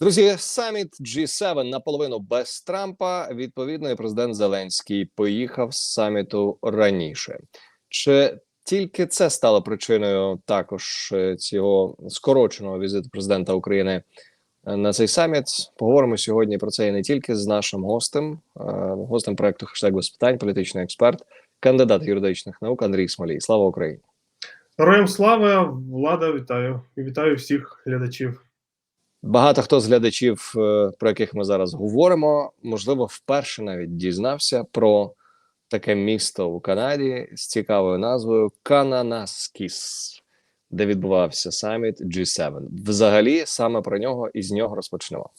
Друзі, саміт G7 наполовину без Трампа. Відповідно, і президент Зеленський поїхав з саміту раніше. Чи тільки це стало причиною також е, цього скороченого візиту президента України е, на цей саміт? Поговоримо сьогодні про це і не тільки з нашим гостем, е, гостем проекту «Хештег без питань, політичний експерт, кандидат юридичних наук Андрій Смолій. Слава Україні! Героям слава, влада, вітаю і вітаю всіх глядачів. Багато хто з глядачів, е, про яких ми зараз говоримо, можливо, вперше навіть дізнався про таке місто у Канаді з цікавою назвою Кананаскіс, де відбувався саміт G7. Взагалі, саме про нього і з нього розпочнемо.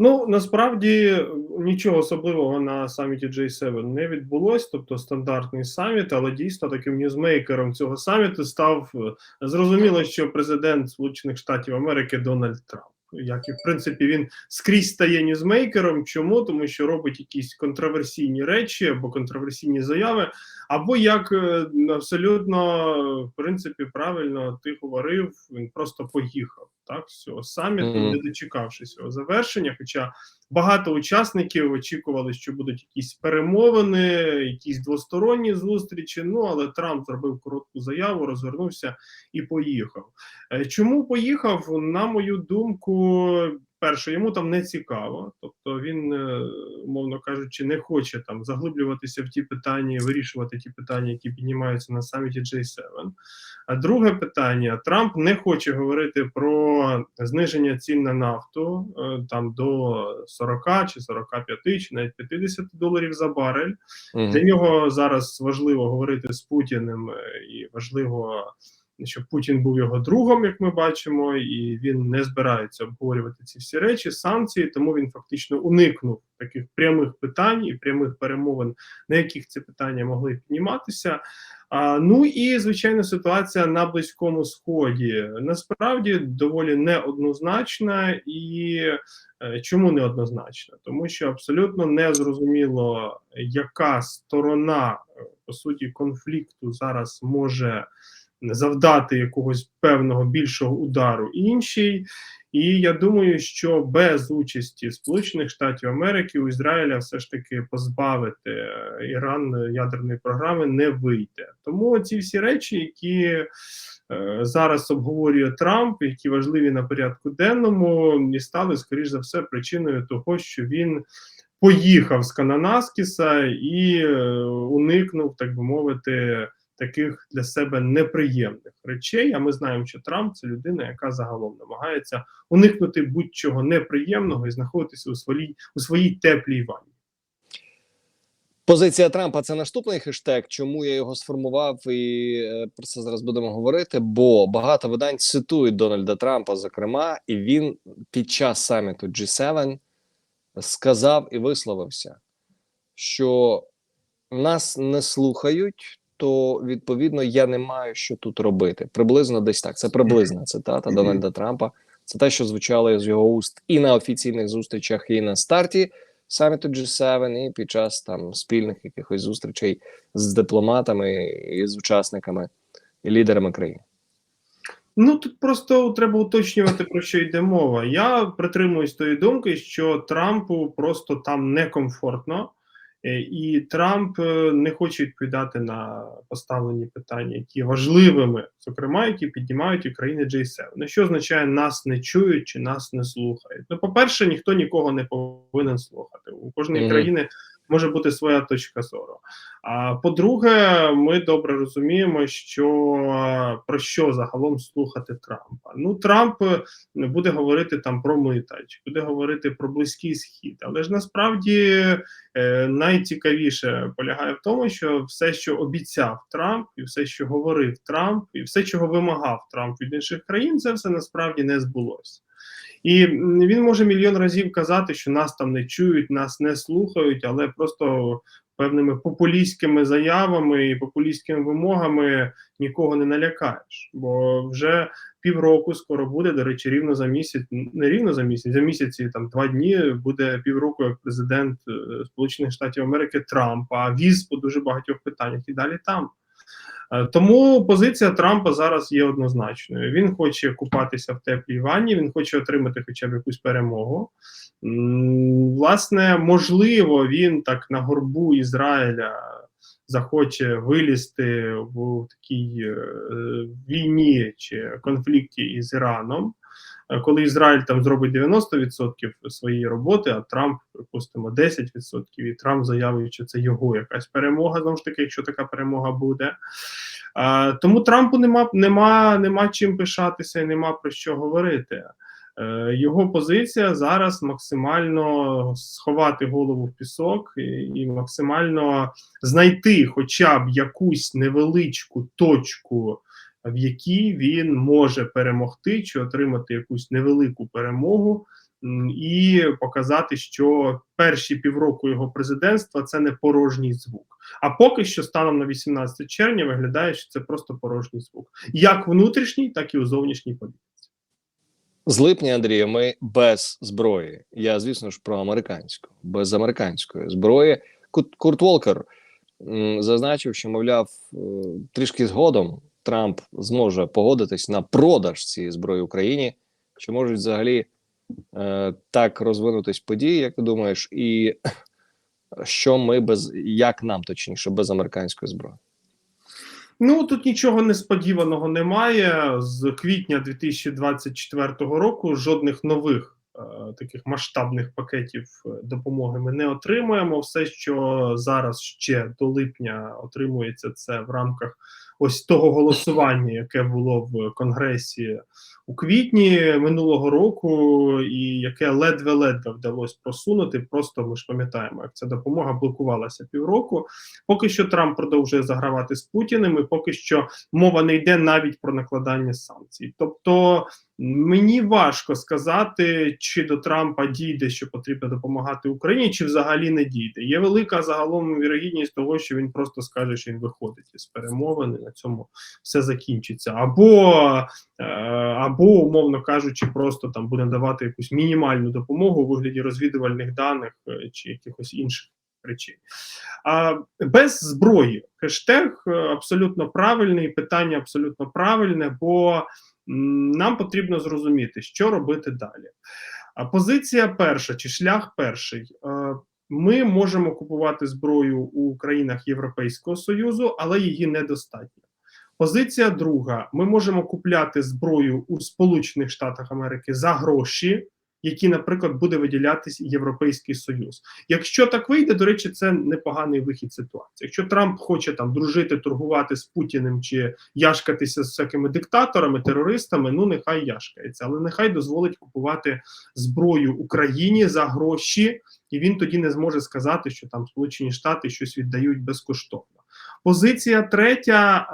Ну насправді нічого особливого на саміті J7 не відбулось, тобто стандартний саміт, але дійсно таким ньюзмейкером цього саміту став е, зрозуміло, що президент Сполучених Штатів Америки Дональд Трамп. Як і в принципі він скрізь стає ньюзмейкером. Чому? Тому що робить якісь контроверсійні речі або контроверсійні заяви, або як е, абсолютно в принципі правильно ти говорив, він просто поїхав так з цього саміту, не дочекавшись його завершення. Хоча багато учасників очікували, що будуть якісь перемовини, якісь двосторонні зустрічі. Ну але Трамп зробив коротку заяву, розвернувся і поїхав. Е, Чому поїхав? На мою думку, перше, йому там не цікаво, тобто він, е, мовно кажучи, не хоче там заглиблюватися в ті питання, вирішувати ті питання, які піднімаються на саміті J7. А друге питання: Трамп не хоче говорити про зниження цін на нафту е, там до 40 чи 45, чи навіть 50 доларів за барель. Мгм. Для нього зараз важливо говорити з Путіним, е, і важливо, щоб Путін був його другом, як ми бачимо, і він не збирається обговорювати ці всі речі, санкції. Тому він фактично уникнув таких прямих питань і прямих перемовин, на яких ці питання могли підніматися. А, ну і звичайно, ситуація на близькому сході насправді доволі неоднозначна і е, чому неоднозначна? Тому що абсолютно не зрозуміло, яка сторона е, по суті конфлікту зараз може завдати якогось певного більшого удару іншій. І я думаю, що без участі Сполучених Штатів Америки у Ізраїля все ж таки позбавити е, Іран ядерної програми не вийде. Тому ці всі речі, які е, зараз обговорює Трамп, які важливі на порядку денному, і стали скоріш за все причиною того, що він поїхав з Кананаскіса і е, уникнув, так би мовити, таких для себе неприємних речей. А ми знаємо, що Трамп це людина, яка загалом намагається уникнути будь-чого неприємного і знаходитися у своїй у своїй теплій ванні. Позиція Трампа це наступний хештег. Чому я його сформував і е, про це зараз будемо говорити? Бо багато видань цитують Дональда Трампа, зокрема, і він під час саміту G7 сказав і висловився, що нас не слухають, то відповідно я не маю що тут робити. Приблизно десь так. Це приблизна цитата Дональда Трампа. Це те, що звучало з його уст і на офіційних зустрічах, і на старті саміту G7, і під час там спільних якихось зустрічей з дипломатами і з учасниками і лідерами країн. Ну тут просто треба уточнювати про що йде мова. Я притримуюсь тої думки, що Трампу просто там некомфортно, і Трамп е, не хоче відповідати на поставлені питання, які важливими, зокрема, які піднімають України країни G7. Ну що означає нас не чують чи нас не слухають? Ну, по-перше, ніхто нікого не повинен слухати. У кожної Мгм. країни може бути своя точка зору. А по-друге, ми добре розуміємо, що про що загалом слухати Трампа. Ну, Трамп е, буде говорити там про мита, чи буде говорити про близький схід. Але ж насправді е, найцікавіше полягає в тому, що все, що обіцяв Трамп, і все, що говорив Трамп, і все, чого вимагав Трамп від інших країн, це все насправді не збулося. І він може мільйон разів казати, що нас там не чують, нас не слухають, але просто певними популістськими заявами і популістськими вимогами нікого не налякаєш. Бо вже півроку скоро буде, до речі, рівно за місяць, не рівно за місяць, за місяці там два дні буде півроку як президент е, Сполучених Штатів Америки Трамп, а віз по дуже багатьох питаннях і далі там. Е, Тому позиція Трампа зараз є однозначною. Він хоче купатися в теплій ванні, він хоче отримати хоча б якусь перемогу. Власне, можливо, він так на горбу Ізраїля захоче вилізти в такій е, війні чи конфлікті із Іраном. Коли Ізраїль там зробить 90% своєї роботи, а Трамп, припустимо, 10%, і Трамп заявить, що це його якась перемога, знову ж таки, якщо така перемога буде. Е, тому Трампу нема, нема, нема чим пишатися і нема про що говорити. Е, Його позиція зараз максимально сховати голову в пісок і максимально знайти хоча б якусь невеличку точку, в якій він може перемогти чи отримати якусь невелику перемогу, і показати, що перші півроку його президентства це не порожній звук. А поки що, станом на 18 червня, виглядає, що це просто порожній звук, як внутрішній, так і у зовнішній політиці. З липня, Андрію, ми без зброї. Я, звісно ж, про американську, без американської зброї. Курт Волкер зазначив, що, мовляв, е, трішки згодом Трамп зможе погодитись на продаж цієї зброї Україні. Чи можуть взагалі е, так розвинутись події, як ти думаєш, і що ми без як нам точніше без американської зброї? Ну тут нічого несподіваного немає. З квітня 2024 року жодних нових е, таких масштабних пакетів е, допомоги ми не отримуємо. Все, що зараз ще до липня отримується, це в рамках ось того голосування, яке було в Конгресі у квітні минулого року, і яке ледве-ледве вдалося просунути. Просто ми ж пам'ятаємо, як ця допомога блокувалася півроку. Поки що Трамп продовжує загравати з Путіним, і поки що мова не йде навіть про накладання санкцій. Тобто мені важко сказати, чи до Трампа дійде, що потрібно допомагати Україні, чи взагалі не дійде. Є велика загалом вірогідність того, що він просто скаже, що він виходить із перемовини. На цьому все закінчиться, або е, або умовно кажучи, просто там буде давати якусь мінімальну допомогу у вигляді розвідувальних даних е, чи якихось інших речей. А без зброї хештег е, абсолютно правильний, питання абсолютно правильне, бо нам потрібно зрозуміти, що робити далі. Позиція перша чи шлях перший. Е, Ми можемо купувати зброю у країнах Європейського Союзу, але її недостатньо. Позиція друга: ми можемо купляти зброю у Сполучених Штатах Америки за гроші, які, наприклад, буде виділятись Європейський Союз. Якщо так вийде, до речі, це непоганий вихід ситуації. Якщо Трамп хоче там дружити, торгувати з Путіним чи яшкатися з всякими диктаторами, терористами, ну нехай яшкається, але нехай дозволить купувати зброю Україні за гроші, і він тоді не зможе сказати, що там Сполучені Штати щось віддають безкоштовно. Позиція третя: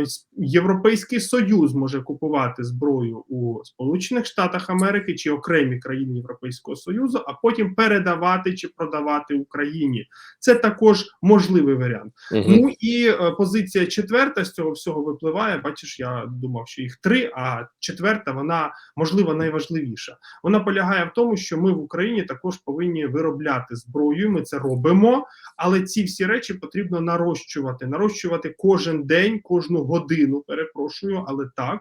е, Європейський Союз може купувати зброю у Сполучених Штатах Америки чи окремі країни Європейського Союзу, а потім передавати чи продавати Україні. Це також можливий варіант. Угу. Ну і е, позиція четверта з цього всього випливає. Бачиш, я думав, що їх три, а четверта вона можливо найважливіша. Вона полягає в тому, що ми в Україні також повинні виробляти зброю. Ми це робимо, але ці всі речі потрібно нарощувати, нарощувати кожен день, кожну годину. Перепрошую, але так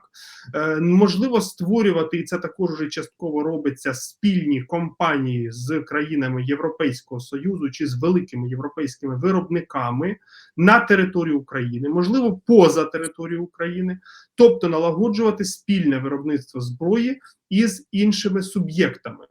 е, можливо створювати, і це також вже частково робиться спільні компанії з країнами Європейського союзу чи з великими європейськими виробниками на території України, можливо, поза територією України, тобто налагоджувати спільне виробництво зброї із іншими суб'єктами.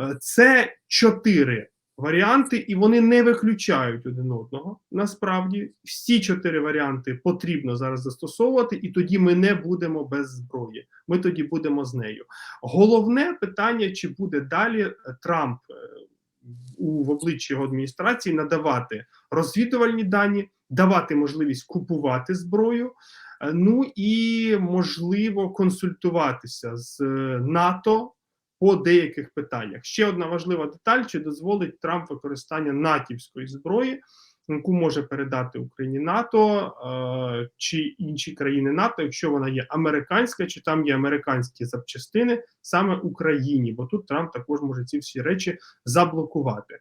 Е, Це чотири варіанти, і вони не виключають один одного. Насправді, всі чотири варіанти потрібно зараз застосовувати, і тоді ми не будемо без зброї. Ми тоді будемо з нею. Головне питання: чи буде далі е, Трамп е, у в обличчі його адміністрації надавати розвідувальні дані, давати можливість купувати зброю. е, Ну і можливо консультуватися з НАТО по деяких питаннях. Ще одна важлива деталь: чи дозволить Трамп використання натівської зброї. Яку може передати Україні НАТО е, чи інші країни НАТО, якщо вона є американська, чи там є американські запчастини саме Україні, бо тут Трамп також може ці всі речі заблокувати.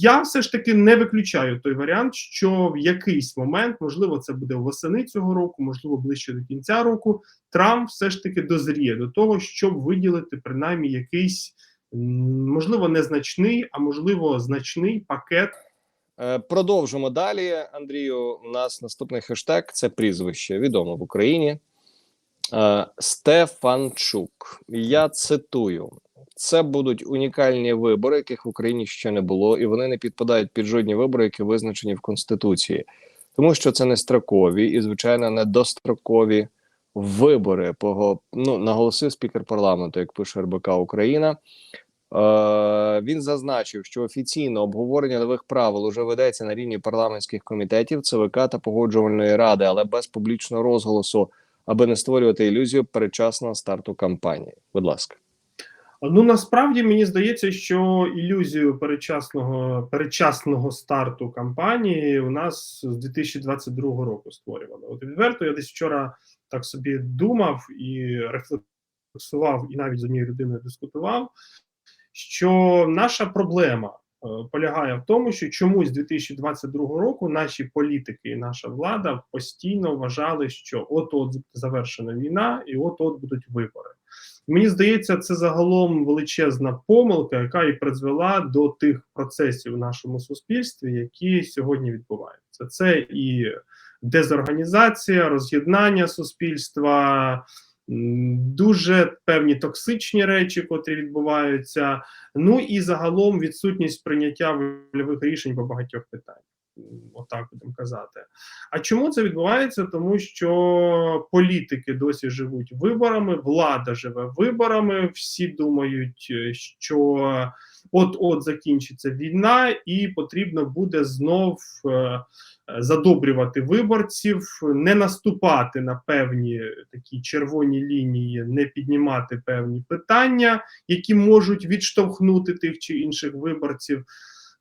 Я все ж таки не виключаю той варіант, що в якийсь момент, можливо, це буде восени цього року, можливо, ближче до кінця року, Трамп все ж таки дозріє до того, щоб виділити принаймні якийсь можливо незначний, а можливо значний пакет. Е, Продовжимо далі. Андрію, у нас наступний хештег це прізвище відомо в Україні. Е, Стефанчук. Я цитую: це будуть унікальні вибори, яких в Україні ще не було, і вони не підпадають під жодні вибори, які визначені в Конституції, тому що це не строкові і, звичайно, не дострокові вибори. Пого- ну, наголосив спікер парламенту, як пише РБК Україна. Е, він зазначив, що офіційно обговорення нових правил уже ведеться на рівні парламентських комітетів, ЦВК та погоджувальної ради, але без публічного розголосу, аби не створювати ілюзію передчасного старту кампанії. Будь ласка, Ну насправді мені здається, що ілюзію передчасного передчасного старту кампанії у нас з 2022 року створювали. От відверто я десь вчора так собі думав і рефлексував, і навіть з однією людиною дискутував, що наша проблема е, полягає в тому, що чомусь з 2022 року наші політики і наша влада постійно вважали, що от-от завершена війна, і от-от будуть вибори. Мені здається, це загалом величезна помилка, яка і призвела до тих процесів в нашому суспільстві, які сьогодні відбуваються. Це і дезорганізація, роз'єднання суспільства, дуже певні токсичні речі, котрі відбуваються. Ну і загалом відсутність прийняття вольових рішень по багатьох питаннях. Отак будемо казати. А чому це відбувається? Тому що політики досі живуть виборами, влада живе виборами. Всі думають, що от-от закінчиться війна, і потрібно буде знов е, задобрювати виборців, не наступати на певні такі червоні лінії, не піднімати певні питання, які можуть відштовхнути тих чи інших виборців.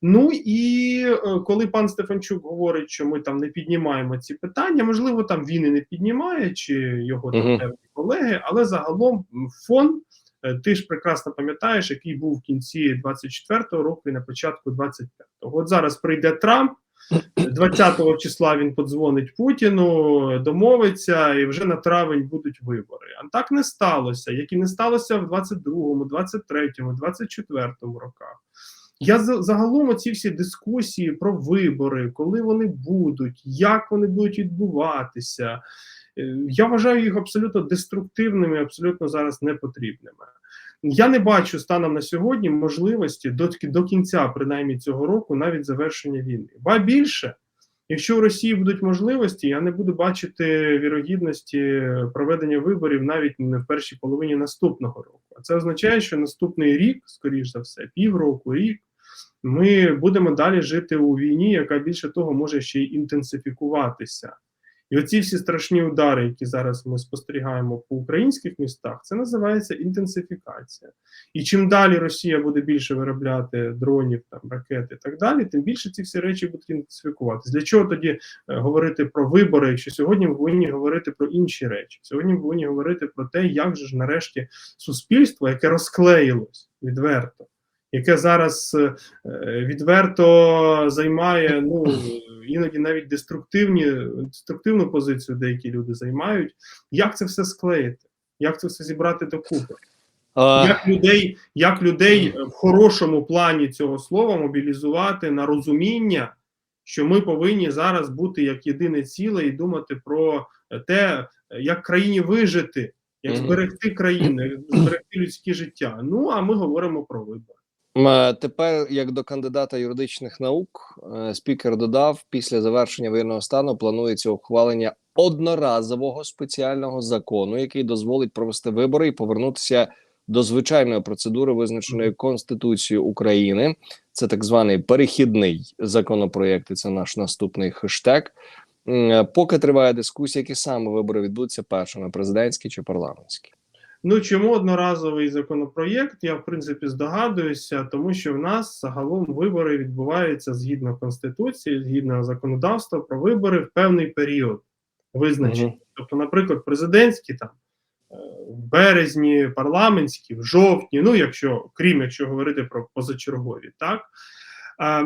Ну і е, коли пан Стефанчук говорить, що ми там не піднімаємо ці питання, можливо, там він і не піднімає, чи його там Мгм. певні колеги, але загалом фон. е, Ти ж прекрасно пам'ятаєш, який був в кінці 24-го року і на початку 25-го. От зараз прийде Трамп, 20-го числа він подзвонить Путіну, домовиться, і вже на травень будуть вибори. А так не сталося, як і не сталося в 22-му, 23-му, 24-му роках. Я загалом ці всі дискусії про вибори, коли вони будуть, як вони будуть відбуватися. е, Я вважаю їх абсолютно деструктивними, абсолютно зараз непотрібними. Я не бачу станом на сьогодні можливості до, до кінця, принаймні цього року, навіть завершення війни. Ба більше, якщо у Росії будуть можливості, я не буду бачити вірогідності проведення виборів навіть не в першій половині наступного року. А це означає, що наступний рік, скоріш за все, півроку, рік, ми будемо далі жити у війні, яка більше того може ще й інтенсифікуватися. І оці всі страшні удари, які зараз ми спостерігаємо по українських містах, це називається інтенсифікація. І чим далі Росія буде більше виробляти дронів, там ракет і так далі, тим більше ці всі речі будуть інтенсифікуватися. Для чого тоді е, говорити про вибори, якщо сьогодні ми повинні говорити про інші речі? Сьогодні ми повинні говорити про те, як же ж нарешті суспільство, яке розклеїлось відверто, яке зараз е, відверто займає ну іноді навіть деструктивні деструктивну позицію, деякі люди займають. Як це все склеїти? Як це все зібрати докупи? А, Як людей, як людей в хорошому плані цього слова мобілізувати на розуміння, що ми повинні зараз бути як єдине ціле і думати про те, як країні вижити, як зберегти країну, як зберегти людське життя. Ну а ми говоримо про вибори. Е, Тепер, як до кандидата юридичних наук, е, спікер додав, після завершення воєнного стану планується ухвалення одноразового спеціального закону, який дозволить провести вибори і повернутися до звичайної процедури, визначеної Конституцією України. Це так званий перехідний законопроєкт. і Це наш наступний хештег. Е, Поки триває дискусія, які саме вибори відбудуться першими президентські чи парламентські. Ну чому одноразовий законопроєкт? Я в принципі здогадуюся, тому що в нас загалом вибори відбуваються згідно конституції, згідно законодавства про вибори в певний період визначений. Мгм. Тобто, наприклад, президентські там е, в березні, парламентські, в жовтні, ну якщо крім якщо говорити про позачергові, так.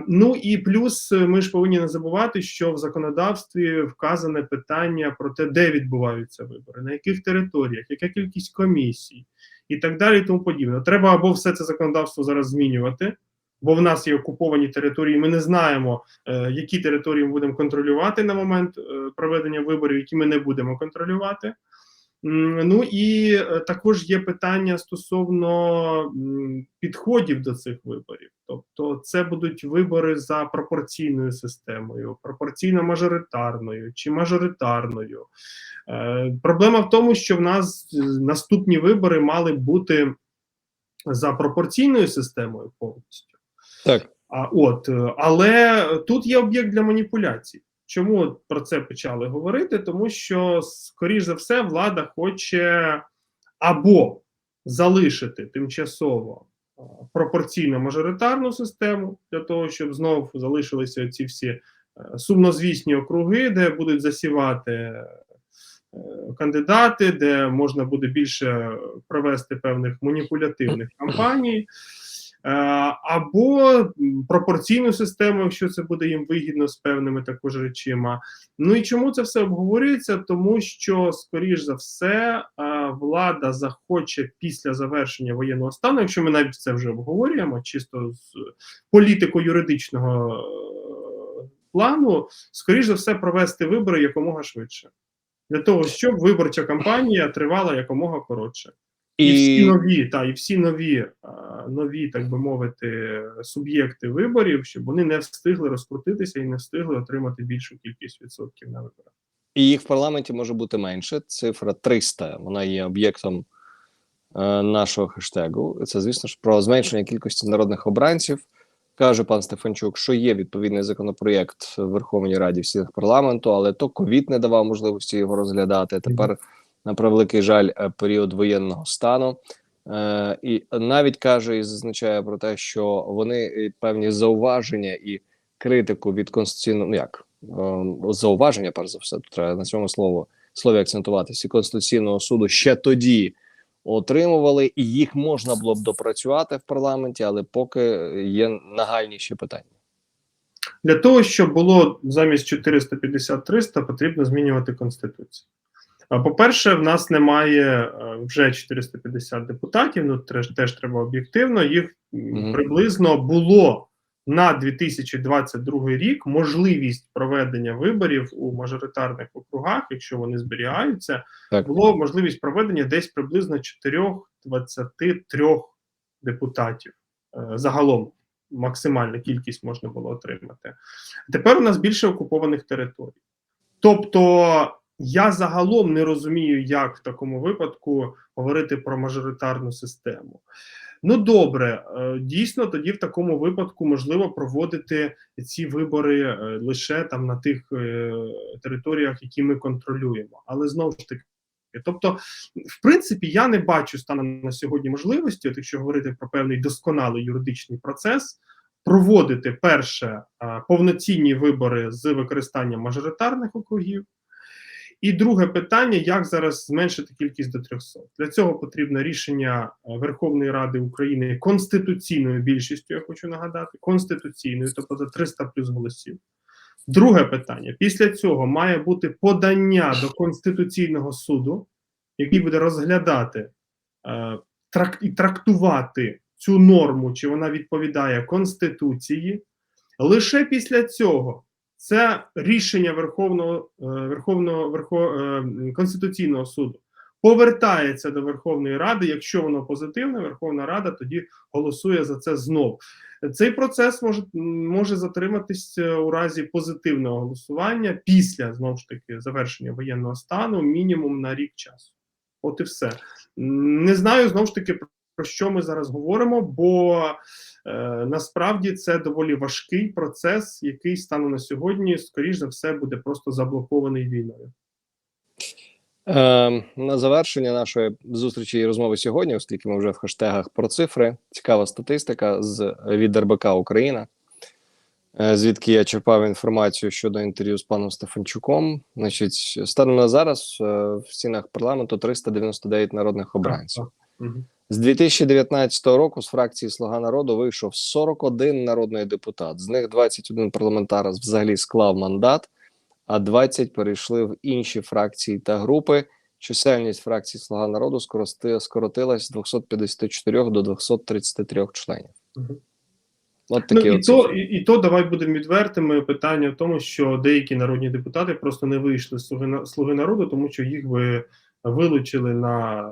Ну і плюс е, ми ж повинні не забувати, що в законодавстві вказане питання про те, де відбуваються вибори, на яких територіях, яка кількість комісій і так далі, і тому подібне. Треба або все це законодавство зараз змінювати, бо в нас є окуповані території. Ми не знаємо, е, які території ми будемо контролювати на момент е, проведення виборів, які ми не будемо контролювати. Ну і е, також є питання стосовно підходів до цих виборів. Тобто, це будуть вибори за пропорційною системою, пропорційно-мажоритарною чи мажоритарною. Е, Проблема в тому, що в нас е, наступні вибори мали бути за пропорційною системою повністю. Так. А от, але тут є об'єкт для маніпуляцій. Чому про це почали говорити? Тому що, скоріш за все, влада хоче або залишити тимчасово пропорційно мажоритарну систему для того, щоб знов залишилися ці всі е, сумнозвісні округи, де будуть засівати е, кандидати, де можна буде більше провести певних маніпулятивних кампаній. Е, або пропорційну систему, якщо це буде їм вигідно з певними також речима. Ну і чому це все обговорюється? Тому що, скоріш за все, е, влада захоче після завершення воєнного стану, якщо ми навіть це вже обговорюємо, чисто з політико-юридичного е, плану, скоріш за все, провести вибори якомога швидше. Для того, щоб виборча кампанія тривала якомога коротше. І, всі нові, та і всі нові, нові, так би мовити, суб'єкти виборів, щоб вони не встигли розкрутитися і не встигли отримати більшу кількість відсотків на виборах. І їх в парламенті може бути менше. Цифра 300, вона є об'єктом е, нашого хештегу. Це, звісно ж, про зменшення кількості народних обранців. Каже пан Стефанчук, що є відповідний законопроєкт в Верховній Раді всіх парламенту, але то ковід не давав можливості його розглядати. Тепер, на превеликий жаль, е, період воєнного стану. Е, і навіть каже і зазначає про те, що вони е, певні зауваження і критику від конституційного ну як зауваження, перш за все, треба на цьому слово слові акцентуватися. Конституційного суду ще тоді отримували, і їх можна було б допрацювати в парламенті, але поки є нагальніші питання. Для того, щоб було замість 450-300, потрібно змінювати конституцію. По-перше, в нас немає е, вже 450 депутатів. Ну теж, теж треба об'єктивно. Їх приблизно було на 2022 рік можливість проведення виборів у мажоритарних округах, якщо вони зберігаються, Так. було можливість проведення десь приблизно 4-23 депутатів е, загалом. Максимальна кількість можна було отримати. Тепер у нас більше окупованих територій. Тобто, я загалом не розумію, як в такому випадку говорити про мажоритарну систему. Ну добре, е, дійсно, тоді в такому випадку можливо проводити ці вибори е, лише там на тих е, територіях, які ми контролюємо. Але знову ж таки, тобто, в принципі, я не бачу станом на сьогодні можливості, от якщо говорити про певний досконалий юридичний процес, проводити перше повноцінні вибори з використанням мажоритарних округів. І друге питання: як зараз зменшити кількість до 300? Для цього потрібно рішення е, Верховної Ради України конституційною більшістю. Я хочу нагадати, конституційною, тобто за 300 плюс голосів. Друге питання: після цього має бути подання до Конституційного суду, який буде розглядати е, трак, і трактувати цю норму, чи вона відповідає Конституції. Лише після цього це рішення Верховного е, Верховного Верхов, е, Конституційного суду повертається до Верховної Ради. Якщо воно позитивне, Верховна Рада тоді голосує за це знов. Цей процес може може затриматися у разі позитивного голосування після знову ж таки завершення воєнного стану, мінімум на рік часу. От і все. Не знаю знову ж таки про що ми зараз говоримо, бо е, насправді це доволі важкий процес, який станом на сьогодні, скоріш за все, буде просто заблокований війною. Е, на завершення нашої зустрічі і розмови сьогодні, оскільки ми вже в хештегах про цифри, цікава статистика з від РБК Україна, е, звідки я черпав інформацію щодо інтерв'ю з паном Стефанчуком. Значить, станом на зараз е, в стінах парламенту 399 народних обранців. Мгм. З 2019 року з фракції Слуга народу вийшов 41 народний депутат. З них 21 парламентар взагалі склав мандат, а 20 перейшли в інші фракції та групи. Чисельність фракції Слуга народу скоротилась з 254 до 233 членів. От Ну, і, то, і, і то давай будемо відвертими. Питання в тому, що деякі народні депутати просто не вийшли з слуги, слуги народу, тому що їх би вилучили на,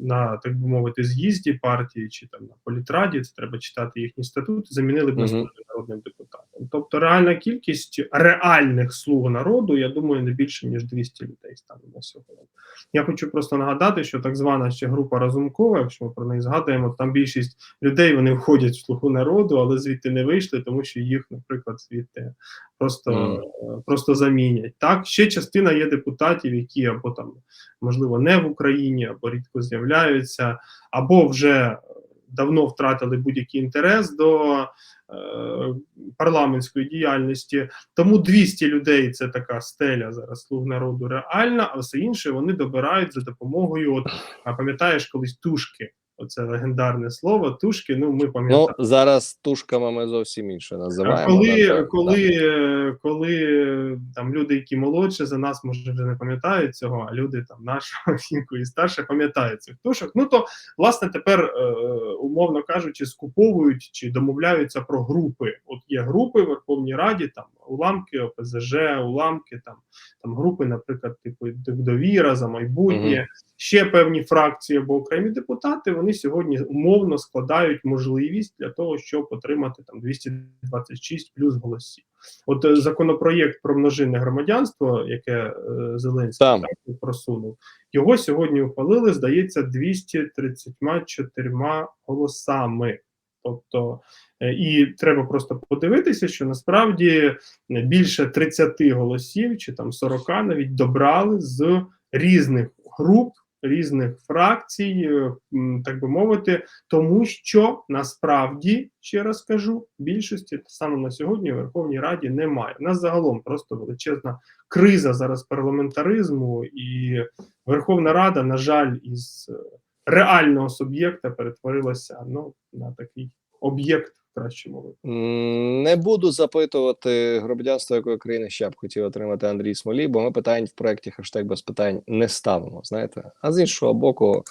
на так би мовити, з'їзді партії чи там на політраді. Це треба читати їхні статути. Замінили б на слуги народним депутатом. Тобто, реальна кількість реальних слуг народу, я думаю, не більше ніж 200 людей стане на сьогодні. Я хочу просто нагадати, що так звана ще група Разумкова, якщо ми про неї згадуємо, там більшість людей вони входять в слугу народу, але звідти не вийшли, тому що їх, наприклад, звідти просто, е, просто замінять. Так, ще частина є депутатів, які або там можливо не в Україні, або рідко з'являються, або вже давно втратили будь-який інтерес до е, парламентської діяльності. Тому 200 людей це така стеля зараз слуг народу реальна, а все інше вони добирають за допомогою. От пам'ятаєш колись тушки. Оце легендарне слово. Тушки. Ну ми Ну пам'ятаємо. зараз тушками ми зовсім інше називаємо. коли, так, коли, е, коли е, там люди, які молодше за нас, може вже не пам'ятають цього, а люди там нашого віку і старше пам'ятають цих тушок. Ну то власне тепер, е, умовно кажучи, скуповують чи домовляються про групи. От є групи в Верховній Раді, там уламки ОПЗЖ, уламки, там там групи, наприклад, типу довіра за майбутнє. Мгм. Ще певні фракції або окремі депутати вони сьогодні умовно складають можливість для того, щоб отримати там 226 плюс голосів. От е, законопроєкт про множинне громадянство, яке е, Зеленський Там. так, просунув, його сьогодні ухвалили, здається, 234 голосами. Тобто, е, і треба просто подивитися, що насправді більше 30 голосів чи там 40 навіть добрали з різних груп, різних фракцій, е, так би мовити, тому що насправді ще раз кажу, більшості саме на сьогодні у Верховній Раді немає. У нас загалом просто величезна криза зараз парламентаризму, і Верховна Рада, на жаль, із е, реального суб'єкта перетворилася ну, на такий об'єкт, краще мовити. Не буду запитувати громадянство якої країни ще б хотів отримати Андрій Смолій, бо ми питань в проєкті хештег без питань не ставимо. Знаєте, а з іншого боку,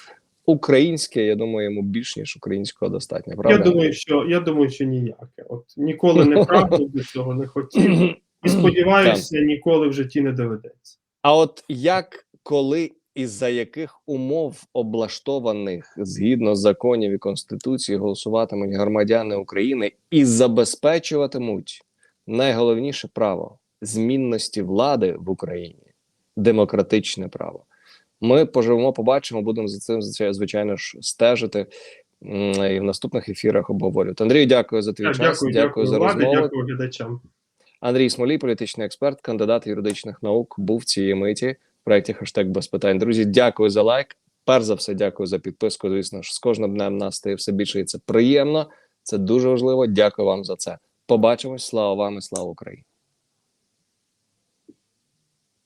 українське, я думаю, йому більш ніж українського достатньо. Правда? Я думаю, що я думаю, що ніяке. От ніколи не прагнув до цього, не хотів. І сподіваюся, ніколи в житті не доведеться. А от як, коли і за яких умов облаштованих згідно законів і конституції голосуватимуть громадяни України і забезпечуватимуть найголовніше право змінності влади в Україні, демократичне право. Ми поживемо, побачимо, будемо за цим звичай- звичайно ж стежити і в наступних ефірах обговорювати. Андрію, дякую за твій Так, час. Дякую, дякую, за владі, розмову. дякую глядачам. Андрій Смолій, політичний експерт, кандидат юридичних наук, був цієї миті в проєкті хештег без питань. Друзі, дякую за лайк. Перш за все, дякую за підписку. Звісно ж, з кожним днем нас стає все більше, і це приємно. Це дуже важливо. Дякую вам за це. Побачимось. Слава вам і слава Україні.